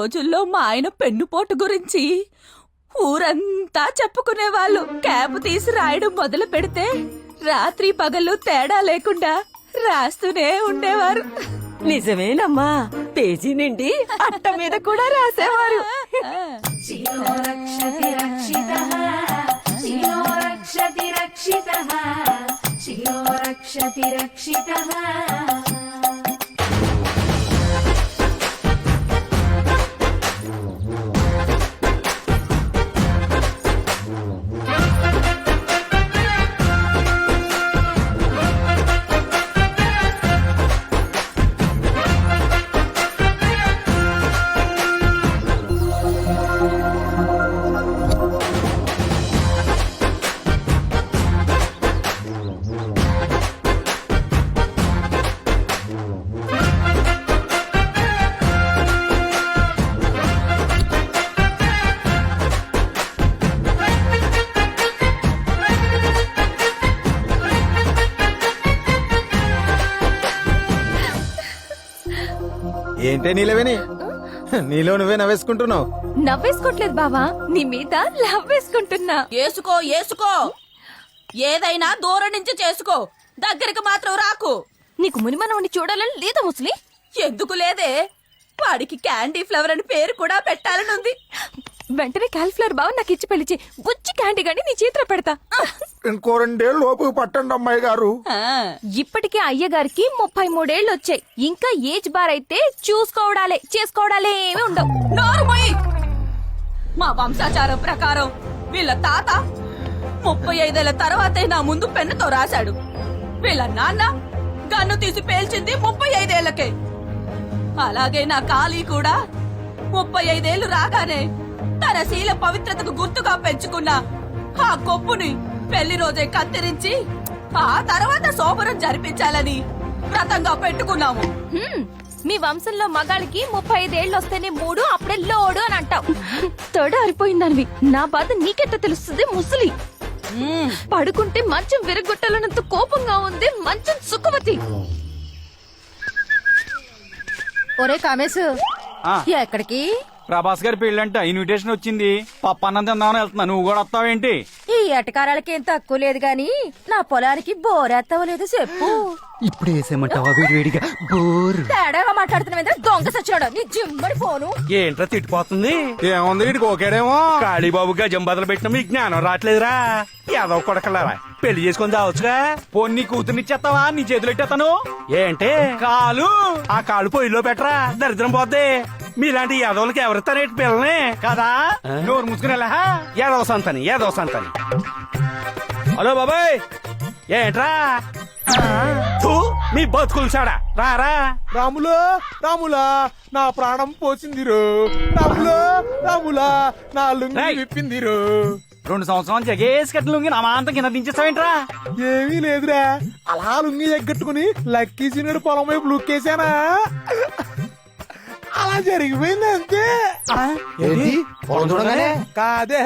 రోజుల్లో మా ఆయన పెన్నుపోటు గురించి ఊరంతా చెప్పుకునేవాళ్ళు. క్యాబ్ తీసి రాయడం మొదలు పెడితే రాత్రి పగలు తేడా లేకుండా రాస్తూనే ఉండేవారు. నిజమేనమ్మా పేజీ నుండి అట్ట మీద కూడా రాసేవారు. రక్షిత రక్షిత ఏంటే నీలవేని నీలో నువ్వే నవ్వేసుకుంటున్నావు. నవ్వేసుకోవట్లేదు బావా నీ మీద లవ్ వేసుకుంటున్నా. ఏసుకో ఏసుకో. ఏదైనా దూరం నుంచి చేసుకో. దగ్గరికి మాత్రం రాకు. నీకు మునిమనవని చూడాలని లేదా ముసలి? ఎందుకు లేదే? వాడికి క్యాండీ ఫ్లవర్ అని పేరు కూడా పెట్టాలని ఉంది. వెంటనే కాలిఫ్లవర్ బావ నాకు ఇచ్చి పెళ్ళిచి బుచ్చి క్యాండీ గాని నీ చేతిలో పెడతా. ఇంకో రెండేళ్ళు లోపు పట్టండి అమ్మాయి గారు. ఇప్పటికే అయ్యగారికి ముప్పై మూడేళ్ళు వచ్చాయి. ఇంకా ఏజ్ బార్ అయితే చూసుకోవడాలే చేసుకోవడాలే ఏమీ ఉండవు. నోరు. మా వంశాచారం ప్రకారం వీళ్ళ తాత ముప్పై ఐదేళ్ళ తర్వాతే నా ముందు పెన్నుతో రాశాడు. వీళ్ళ నాన్న గన్ను తీసి పేల్చింది ముప్పై ఐదేళ్ళకే. అలాగే నా కాళీ కూడా ముప్పై ఐదేళ్ళు రాగానే తన శీల పవిత్రతకు గుర్తుగా పెంచుకున్న ఆ కొప్పుని పెళ్ళి రోజే కత్తిరించి ఆ తర్వాత శోభనం జరిపించాలని వ్రతంగా పెట్టుకున్నాము. హ్మ్, మీ వంశంలో మగాళ్ళకి ముప్పై ఐదేళ్ళు వస్తేనే మూడు అప్పుడే లోడు అని అంటావు. తొడ అరిపోయిందనివి నా బాధ నీకెట్ట తెలుస్తుంది ముసలి. పడుకుంటే మంచం విరగొట్టాలన్నంత కోపంగా ఉంది మంచం సుఖవతి. ఒరే కామేశ్ ఆ. ఎక్కడికి? ప్రభాస్ గారి పెళ్ళంట ఇన్విటేషన్ వచ్చింది. పప్పు అన్నం తిందామని వెళ్తున్నా. నువ్వు కూడా వస్తావేంటి? ఈ ఎటకారాలకి ఏం తక్కువ లేదు గాని నా పొలానికి బోరేస్తావో లేదో చెప్పు. ఇప్పుడు వేడివేడిగా బోరు. తేడాగా మాట్లాడుతున్నా దొంగ సచ్చాడు నీ జిమ్మడి ఫోను. ఏంట్రా తిట్టిపోతుంది? ఏముంది వీడికి ఓకేడేమో? కాళీబాబు గజం బదులు పెట్టిన మీ జ్ఞానం రావట్లేదురా. ఏదో కొడకలారా. పెళ్ళి చేసుకొని చావచ్చుగా పొన్ని కూతురునిచ్చేస్తావా నీ చేతులు ఎట్టేస్తాను? ఏంటే? కాలు. ఆ కాళ్ళు పొయ్యిలో పెట్టరా? దరిద్రం పోద్ది. మీలాంటి యాదవులకి ఎవరిస్తారేటి పిల్లని. కదా? నోరు ముసుకునేలా యాదవ సంతని యాదవ సంతని. హలో బాబాయ్! ఏంట్రా? మీ బతుకులు చాడా? రారా? రాములో రాములా నా ప్రాణం పోసిందిరు. రాములో రాములా నా లుంగి రేయ్. విప్పిందిరు. రెండు సంవత్సరాలు జగేసి కట్టిన లుంగి నా మాంతం కింద దించేస్తావేంట్రా ఏమీ లేదురా. అలా లుంగి ఎగ్గట్టుకుని లక్కీ సీనుడు పొలం వైపు లుక్కేశానా? అలా జరిగిపోయింది అంతే. ఏంటి? పొలం చూడగానే? కాదే.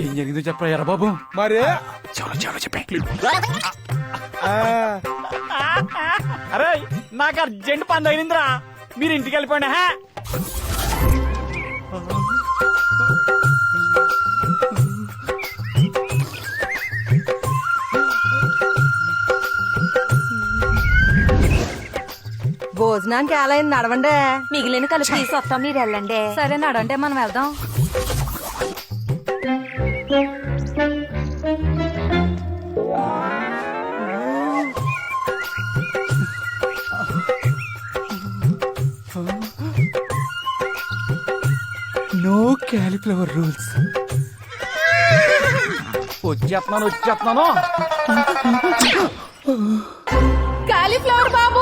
ఏం జరిగిందో చెప్పరా బాబు? మరి? చలో చలో చెప్పే. అరే నాకు అర్జెంట్ పని తగిలిందిరా. మీరు ఇంటికి వెళ్ళిపోండి భోజనానికి ఎలా అయింది నడవండి. మిగిలిన కలిపి తీసుకొస్తాం మీరు వెళ్ళండి. సరే నడంటే మనం వెళ్దాం. No cauliflower rules. వచ్చేస్తున్నాను వచ్చేస్తున్నాను. కాలీఫ్లవర్ బాబు!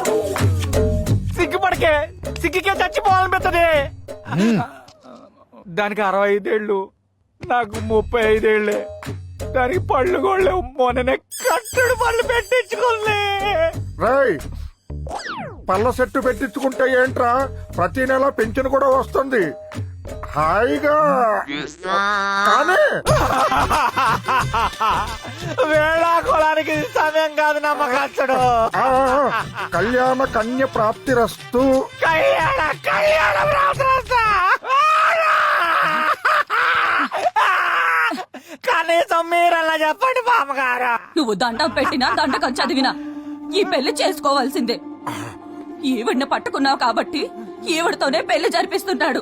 సిగ్గుపడకే సిగ్గుకే చచ్చిపోవాలనిపిస్తుంది. దానికి అరవై ఐదేళ్ళు నాకు ముప్పై ఐదేళ్ళే దానికి పళ్ళు గోళ్ళు మొన్ననే కట్టుడు పళ్ళు పెట్టించుకోలే రేయ్ పళ్ళ సెట్టు పెట్టించుకుంటే ఏంట్రా? ప్రతి నెల పెన్షన్ కూడా వస్తుంది. హాయిగా. కానీ వేళా కులానికి సమయం కాదు నమ్మకచ్చడు ఆ, కళ్యాణ కన్య ప్రాప్తి రస్తు కళ్యాణ కళ్యాణ ప్రార్థన కనీసం మీరలా చెప్పండి బామ్మగారు. నువ్వు దండం పెట్టినా దండకం చదివినా ఈ పెళ్ళి చేసుకోవాల్సిందే. ఈవిడ్ని పట్టుకున్నావు కాబట్టి ఈవిడతోనే పెళ్ళి జరిపిస్తున్నాడు.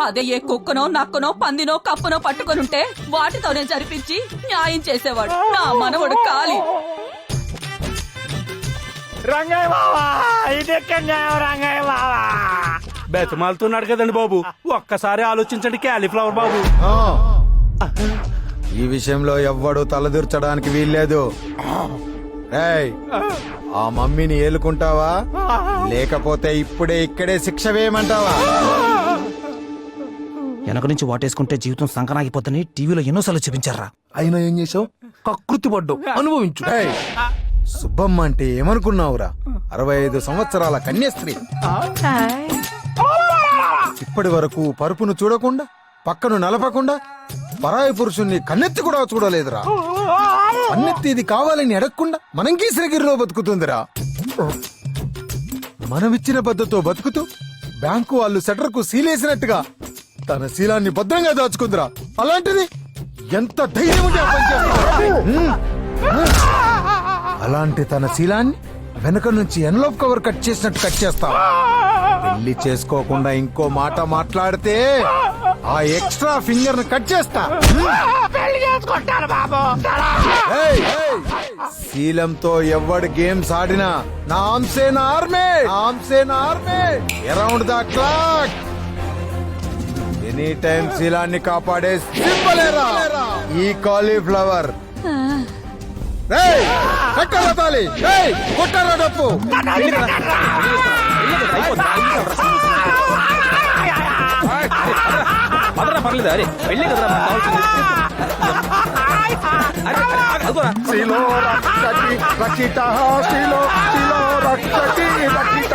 అదే ఏ కుక్కనో నక్కనో పందినో కప్పనో పట్టుకొనుంటే వాటితోనే జరిపించి న్యాయం చేసేవాడు. నా మనవడు కాలి. రంగయ్య బావా ఇది న్యాయం రంగయ్య బావా? బెతమాలుతున్నాడు కదండి బాబు. ఒక్కసారి ఆలోచించండి క్యాలీఫ్లవర్ బాబు. ఆ. ఈ విషయంలో ఎవ్వడు తలదూర్చడానికి వీల్లేదు. ఆ మమ్మీని ఏలుకుంటావా? లేకపోతే ఇప్పుడే ఇక్కడే శిక్ష వేయమంటావా? వెనక నుంచి వాటేసుకుంటే జీవితం సంకనాగిపోతుందని టీవీలో ఎన్నోసార్లు చూపించారా. అయినా ఏం చేసావు కకృతి పడ్డు అనుభవించు. సుబ్బమ్మ అంటే ఏమనుకున్నావురా? అరవై ఐదు సంవత్సరాల కన్యస్త్రీ. ఇప్పటి వరకు పరుపును చూడకుండా పక్కను నలపకుండా పరాయి పురుషుణ్ణి కన్నెత్తి కూడా చూడలేదురా. కన్నెత్తి ఇది కావాలని అడగకుండా మనం గీసినగిరిలో బతుకుతుందిరా. మనమిచ్చిన బద్దతో బతుకుతూ బ్యాంకు వాళ్ళు సెటర్కు సీలేసినట్టుగా తన శీలాన్ని భద్రంగా దాచుకుందిరా. అలాంటిది ఎంత ధైర్యం ఉంటే ఆ పని చేస్తావురా? హ్మ్. అలాంటి తన శీలాన్ని వెనక నుంచి ఎన్లోప్ కవర్ కట్ చేసినట్టు కట్ చేస్తావా. పెళ్ళి చేసుకోకుండా ఇంకో మాట మాట్లాడితే ఆ ఎక్స్ట్రా ఫింగర్ను కట్ చేస్తా. ఏయ్, ఏయ్, శీలంతో ఎవడు గేమ్స్ ఆడినా నా army army. Around the clock any time శీలాన్ని కాపాడే సింబలేరా ఈ కాలీఫ్లవర్. కట్టరా తాళి. కొట్టరా డప్పు. పర్లేదు అరే వెళ్ళే కదరా శిలో రక్షిత శిలో శిలో రక్షిత.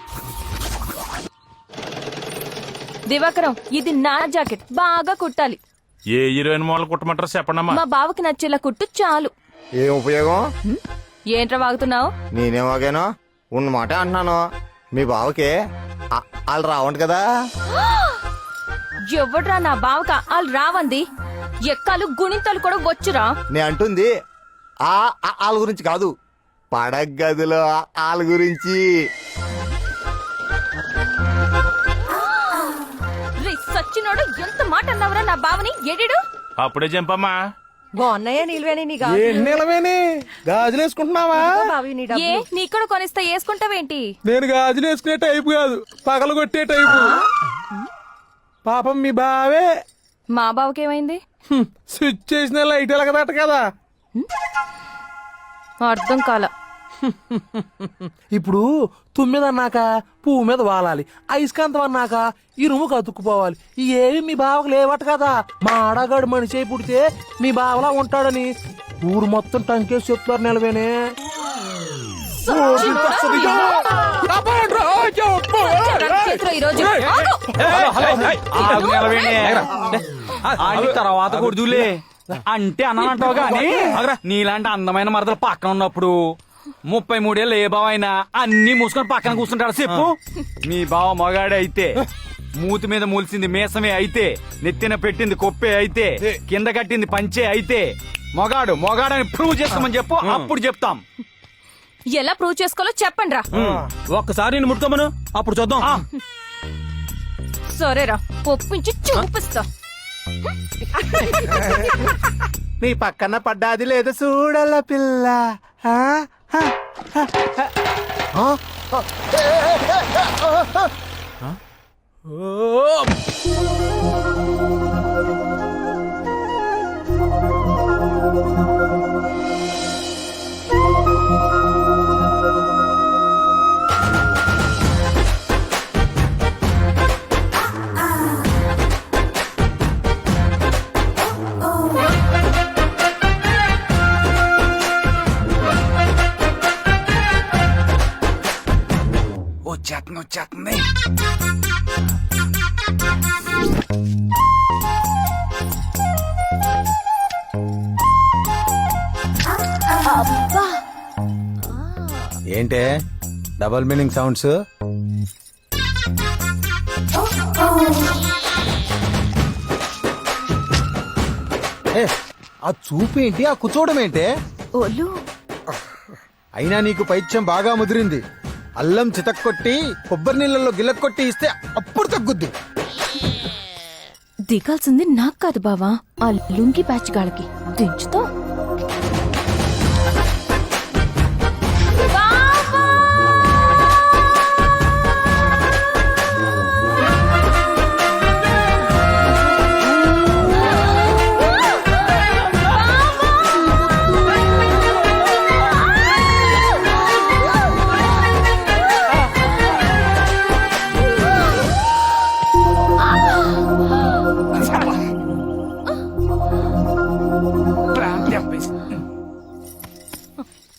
దివాకరం ఇది నా జాకెట్. బాగా కుట్టాలి. ఏ హీరోయిన్ మోడల్ కుట్టమంటారో చెప్పండమ్మా. మా బావకి నచ్చేలా కుట్టు చాలు. ఏం ఉపయోగం? ఏంట్రా వాగుతున్నావు? నేనేమాగానో ఉన్న మాట అంటున్నాను. మీ బావకి వాళ్ళు రావంట కదా. ఎవడ్రా నా బావక? వాళ్ళు రావంది. ఎక్కాలు గుణింతలు కూడా వచ్చురా. నేను అంటుంది. ఆ వాళ్ళ గురించి కాదు. పడగ గదిలో ఆ- వాళ్ళ గురించి. అన్నావురా నా బావని? ఎడిడు అప్పుడే జంపమ్మా బాగున్నాయా నిల్వేని నీ ఏ నిలవేని గాజులు వేసుకుంటున్నావా? బావి నీ ఏ నీ కూడా కొనిస్తా వేసుకుంటావేంటి? నేను గాజులు వేసుకునే టైపు కాదు పగలు కొట్టే టైపు. పాపం మీ బావే. మా బావకేమైంది? హ్మ్, స్విచ్ చేసిన లైట్ ఎలగదట కదా. అర్థం కాల. ఇప్పుడు తుమ్మిద అన్నాక పువ్వు మీద వాలాలి అయస్కాంతం అన్నాక ఇరుము కతుక్కుపోవాలి. ఏవి మీ బావకు లేవట కదా? మా ఆడగాడు మనిషి అయి పుడితే మీ బావలా ఉంటాడని ఊరు మొత్తం టంకేసి చెప్తారు నిలవేనే. తర్వాత కొడుదులే. అంటే అన్నానంటావు గాని నీలాంటి అందమైన మరదలు పక్కన ఉన్నప్పుడు ముప్పై మూడేళ్ళు ఏ బావ అయినా అన్ని మూసుకొని పక్కన కూర్చుంటాడు. చెప్పు. మీ బావ మగాడే అయితే మూతి మీద మూల్సింది మేసమే అయితే నెత్తిన పెట్టింది కొప్పే అయితే కింద కట్టింది పంచే అయితే మొగాడు మొగాడని ప్రూవ్ చేసుకోమని చెప్పు అప్పుడు చెప్తాం. ఎలా ప్రూవ్ చేసుకోవాలో చెప్పండి రా. ఒక్కసారి నేను ముట్టుకోమను అప్పుడు చూద్దాం. సరేరా ఒప్పించి చూపిస్తా. నీ పక్కన పడ్డాది లేదు చూడల పిల్ల? ఓ! ఏంటే? డబల్ మీనింగ్ సౌండ్స్ ఏ, ఆ చూపేంటి ఆ కూర్చోవడం ఏంటే? ఓలు అయినా నీకు పైత్యం బాగా ముదిరింది. అల్లం చితక్కొట్టి కొబ్బరి నీళ్ళలో గిలక్కొట్టి ఇస్తే అప్పుడు తగ్గుద్ది. దిగాల్సింది నాకు కాదు బావా ఆ లుంగి బ్యాచ్ గాళ్ళకి. దించుతో.